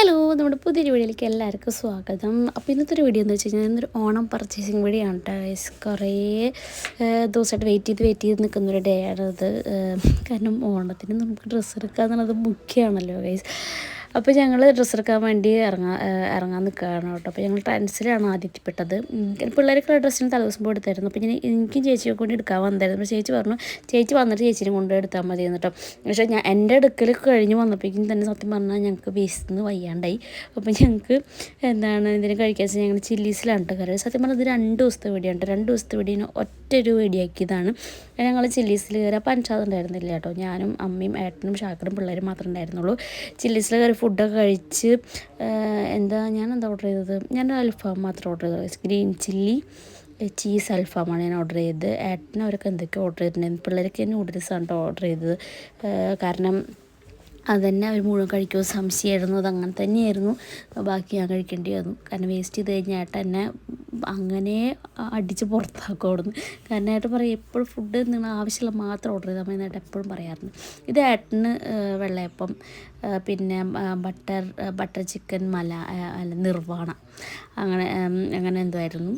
Hello നമ്മുടെ പുതിയൊരു വീഡിയോയിലേക്ക് എല്ലാവർക്കും സ്വാഗതം. അപ്പോൾ ഇന്നത്തെ ഒരു വീഡിയോ എന്ന് വെച്ച് കഴിഞ്ഞാൽ ഇന്നൊരു ഓണം പർച്ചേസിങ് വീഡിയോ ആണ് കേട്ടോ കുറേ ദിവസമായിട്ട് വെയിറ്റ് ചെയ്ത് വെയിറ്റ് ചെയ്ത് നിൽക്കുന്നൊരു ഡേ ആണത് കാരണം ഓണത്തിന് നമുക്ക് ഡ്രസ്സ് എടുക്കുക എന്നുള്ളത് മുഖ്യമാണല്ലോ ഗൈസ് അപ്പോൾ ഞങ്ങൾ ഡ്രസ്സ് എടുക്കാൻ വേണ്ടി ഇറങ്ങാൻ ഇറങ്ങാൻ നിൽക്കുകയാണ് കേട്ടോ. അപ്പോൾ ഞങ്ങൾ ടെൻസിലാണ് ആദ്യം എത്തിപ്പെട്ടത് ഉം, പിള്ളേർക്കുള്ള ഡ്രസ്സിന് തലേദിവസം പോയി എടുത്തായിരുന്നു. അപ്പോൾ ഞാൻ എനിക്കും ചേച്ചിയൊക്കെ കൊണ്ട് എടുക്കാൻ വന്നായിരുന്നു. അപ്പോൾ ചേച്ചി പറഞ്ഞു ചേച്ചി വന്നിട്ട് ചേച്ചിനെ കൊണ്ട് എടുത്താൽ മതി എന്നിട്ടോ പക്ഷേ ഞാൻ എന്റെ എടുക്കൽ കഴിഞ്ഞ് വന്നപ്പോഴേക്കും തന്നെ സത്യം പറഞ്ഞാൽ ഞങ്ങൾക്ക് വിശന്ന് വയ്യാണ്ടായി. അപ്പോൾ ഞങ്ങൾക്ക് എന്താണ് ഇതിന് കഴിക്കാൻ വെച്ചാൽ ഞങ്ങൾ ചില്ലീസിലാണ് കേട്ടോ കയറി സത്യം പറഞ്ഞാൽ ഇത് രണ്ട് ദിവസത്തെ വെടിയാണ് രണ്ട് ദിവസത്തെ വീഡിയോ ഒറ്റ ഒരു വെടിയാക്കിയതാണ്. ഞങ്ങൾ ചില്ലീസിൽ കയറി അപ്പോൾ അൻഷാദ് ഉണ്ടായിരുന്നില്ല കേട്ടോ ഞാനും അമ്മയും ഏട്ടനും ഷാക്കറും പിള്ളേരും മാത്രമേ ഉണ്ടായിരുന്നുള്ളൂ. ചില്ലീസിൽ കയറി ഫുഡൊക്കെ കഴിച്ച് എന്താ ഞാൻ എന്താ ഓർഡർ ചെയ്തത്? ഞാൻ അൽഫാം മാത്രം ഓർഡർ ചെയ്തത് ഗ്രീൻ ചില്ലി ചീസ് അൽഫാമാണ് ഞാൻ ഓർഡർ ചെയ്തത്. ഏട്ടനും അവരൊക്കെ എന്തൊക്കെയോ ഓർഡർ ചെയ്തിട്ടുണ്ടായിരുന്നു പിള്ളേരൊക്കെ നൂഡിൽസാണ് ഓർഡർ ചെയ്തത്. കാരണം അതന്നെ അവർ മുഴുവൻ കഴിക്കുമോ സംശയമായിരുന്നു. അത് അങ്ങനെ തന്നെയായിരുന്നു. ബാക്കി ഞാൻ കഴിക്കേണ്ടി വന്നു. കാരണം വേസ്റ്റ് ചെയ്ത് കഴിഞ്ഞാൽ ഏട്ടൻ എന്നെ അങ്ങനെ അടിച്ച് പുറത്താക്കും അവിടുന്ന്. കാരണം ഏട്ടൻ പറയും എപ്പോഴും ഫുഡ് നിങ്ങൾ ആവശ്യമുള്ള മാത്രം ഓർഡർ ചെയ്താൽ മതി ഏട്ടൻ എപ്പോഴും പറയാറുണ്ട്. ഇത് ഏട്ടന് വെള്ളയപ്പം പിന്നെ ബട്ടർ ബട്ടർ ചിക്കൻ മല അല്ല നിർവാണ അങ്ങനെ അങ്ങനെ എന്തായിരുന്നു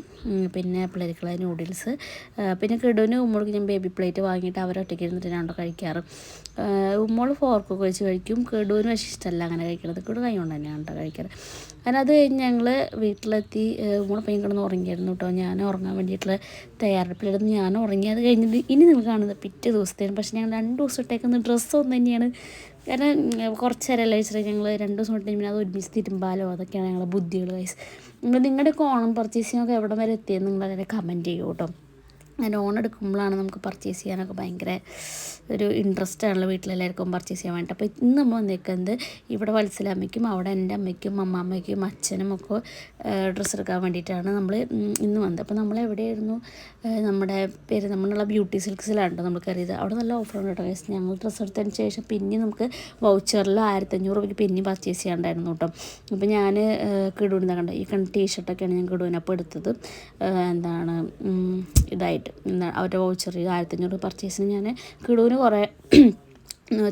പിന്നെ പിള്ളേർക്കുള്ള നൂഡിൽസ് പിന്നെ കിടുവിന് ഉമ്മോൾക്ക് ഞാൻ ബേബി പ്ലേറ്റ് വാങ്ങിയിട്ട് അവരൊറ്റയ്ക്ക് ഇരുന്നിട്ട് അവിടെ കഴിക്കാറ്. ഉമ്മോൾ ഫോർക്കൊക്കെ വെച്ച് കഴിക്കും. കിടുവിന് പക്ഷേ ഇഷ്ടമല്ല അങ്ങനെ കഴിക്കണത്. കിടു കൈ കൊണ്ട് തന്നെയാണ് കഴിക്കാറ്. അതിനത് അത് കഴിഞ്ഞ് ഞങ്ങൾ വീട്ടിലെത്തി ഉമ്മൾ പയ്യൻ കിടന്ന് ഉറങ്ങിയായിരുന്നു കേട്ടോ. ഞാൻ ഉറങ്ങാൻ വേണ്ടിയിട്ടുള്ള തയ്യാറെടുപ്പിലിരുന്ന്. ഞാൻ ഉറങ്ങി. അത് കഴിഞ്ഞിട്ട് ഇനി നിങ്ങൾ കാണുന്നത് പിറ്റേ ദിവസത്തേന് പക്ഷേ ഞങ്ങൾ രണ്ട് ദിവസം ഇട്ടേക്കുന്ന ഡ്രസ്സ് ഒന്നും തന്നെയാണ്. കാരണം കുറച്ച് നേരമല്ലേ ഞങ്ങൾ രണ്ട് ദിവസം ഇട്ട് പിന്നെ അത് ഒരുമിച്ച് തിരുമ്പാലോ? അതൊക്കെയാണ് ഞങ്ങളുടെ ബുദ്ധികൾ വയസ്സ് നിങ്ങൾ നിങ്ങളുടെ ഓണം പർച്ചേസിങ്ങൊക്കെ എവിടെ വരെ എത്തിയെന്ന് നിങ്ങൾ അതിനെ കമന്റ് ചെയ്യൂ കേട്ടോ. ഓൺ എടുക്കുമ്പോഴാണ് നമുക്ക് പർച്ചേസ് ചെയ്യാനൊക്കെ ഭയങ്കര ഒരു ഇൻട്രസ്റ്റ് ആണല്ലോ വീട്ടിലെല്ലാവർക്കും പർച്ചേസ് ചെയ്യാൻ വേണ്ടിയിട്ട്. അപ്പോൾ ഇന്ന് നമ്മൾ വന്നേക്കുന്നത് ഇവിടെ വത്സലമ്മയ്ക്കും അവിടെ എന്റെ അമ്മയ്ക്കും അമ്മാമ്മയ്ക്കും അച്ഛനും ഒക്കെ ഡ്രസ്സ് എടുക്കാൻ വേണ്ടിയിട്ടാണ് നമ്മൾ ഇന്ന് വന്നത്. അപ്പോൾ നമ്മൾ എവിടെയായിരുന്നു? നമ്മുടെ പേര് നമ്മളുള്ള ബ്യൂട്ടി സിൽക്സിലാണ് കേട്ടോ നമ്മൾ കയറിയത്. അവിടെ നല്ല ഓഫറുണ്ട് കേട്ടോ guys. ഞങ്ങൾ ഡ്രസ്സ് എടുത്തതിന് ശേഷം പിന്നെ നമുക്ക് വൗച്ചറിൽ ആയിരത്തഞ്ഞൂറ് രൂപയ്ക്ക് പിന്നെ പർച്ചേസ് ചെയ്യാണ്ടായിരുന്നു കേട്ടോ. അപ്പോൾ ഞാൻ കിടുവിന് കണ്ടോ. ഈ കണ്ട ടീഷർട്ടൊക്കെയാണ് ഞാൻ കിടുവിന് അപ്പോൾ എടുത്തത്. എന്താണ് ഇതായിട്ട്. എന്താണ് അവരുടെ വൗച്ചർ ആയിരത്തഞ്ഞൂറ് പർച്ചേസിന് ഞാൻ കിടുവിന് കുറേ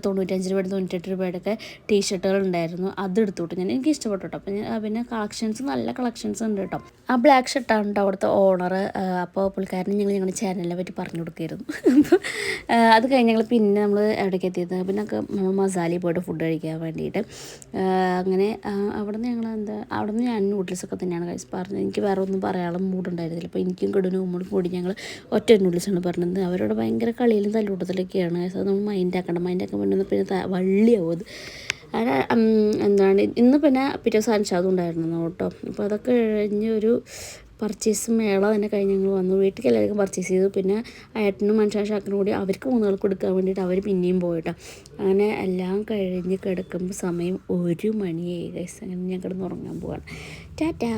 തൊണ്ണൂറ്റഞ്ച് രൂപയുടെ തൊണ്ണൂറ്റെട്ട് രൂപയുടെ ഒക്കെ ടീഷർട്ടുകൾ ഉണ്ടായിരുന്നു അത് എടുത്തു ഞാൻ എനിക്ക് ഇഷ്ടപ്പെട്ടു കേട്ടോ. അപ്പം ഞാൻ പിന്നെ കളക്ഷൻസ് നല്ല കളക്ഷൻസ് ഉണ്ട് കേട്ടോ. ആ ബ്ലാക്ക് ഷർട്ടാണ് കേട്ടോ അവിടുത്തെ ഓണർ അപ്പോൾ പുള്ളിക്കാരനെ ഞങ്ങൾ ഞങ്ങളുടെ ചാനലിനെ പറ്റി പറഞ്ഞു കൊടുക്കായിരുന്നു അപ്പോൾ അത് കഴിഞ്ഞ് ഞങ്ങൾ പിന്നെ നമ്മൾ എവിടേക്ക് എത്തിയത്? പിന്നെ നമ്മൾ മസാലയിൽ പോയിട്ട് ഫുഡ് കഴിക്കാൻ വേണ്ടിയിട്ട്. അങ്ങനെ അവിടുന്ന് ഞങ്ങൾ എന്താ അവിടെ നിന്ന് ഞാൻ നൂഡിൽസൊക്കെ തന്നെയാണ് കഴിച്ച് പറഞ്ഞത്. എനിക്ക് വേറെ ഒന്നും പറയാനുള്ള മൂഡുണ്ടായിരുന്നില്ല. അപ്പോൾ എനിക്കും കിടുനും മൂടും കൂടി ഞങ്ങൾ ഒറ്റ നൂഡിൽസാണ് പറഞ്ഞത്. അവരോട് ഭയങ്കര കളിയിലും തല്ലൂട്ടത്തിലൊക്കെയാണ് അത് നമ്മൾ മൈൻഡ് ആക്കണം മൈൻഡ് ആക്കാൻ വേണ്ടി പിന്നെ വള്ളിയാവും അത്. എന്താണ് ഇന്ന് പിന്നെ പിറ്റേ അൻഷാദും ഉണ്ടായിരുന്നു കേട്ടോ. അപ്പോൾ അതൊക്കെ കഴിഞ്ഞ് ഒരു പർച്ചേസ് മേള തന്നെ കഴിഞ്ഞ് ഞങ്ങൾ വന്നു. വീട്ടിലേക്ക് എല്ലാവർക്കും പർച്ചേസ് ചെയ്തു. പിന്നെ ഏട്ടനും മനുഷ്യ ഷാക്കിനും കൂടി അവർക്ക് മൂന്നുകൾക്ക് കൊടുക്കാൻ വേണ്ടിയിട്ട് അവർ പിന്നെയും പോയിട്ടോ. അങ്ങനെ എല്ലാം കഴിഞ്ഞ് കിടക്കുമ്പോൾ സമയം ഒരു മണിയായി ഗൈസ് അങ്ങനെ ഞാൻ കിടന്ന് ഉറങ്ങാൻ പോവാണ്. ടാറ്റാ.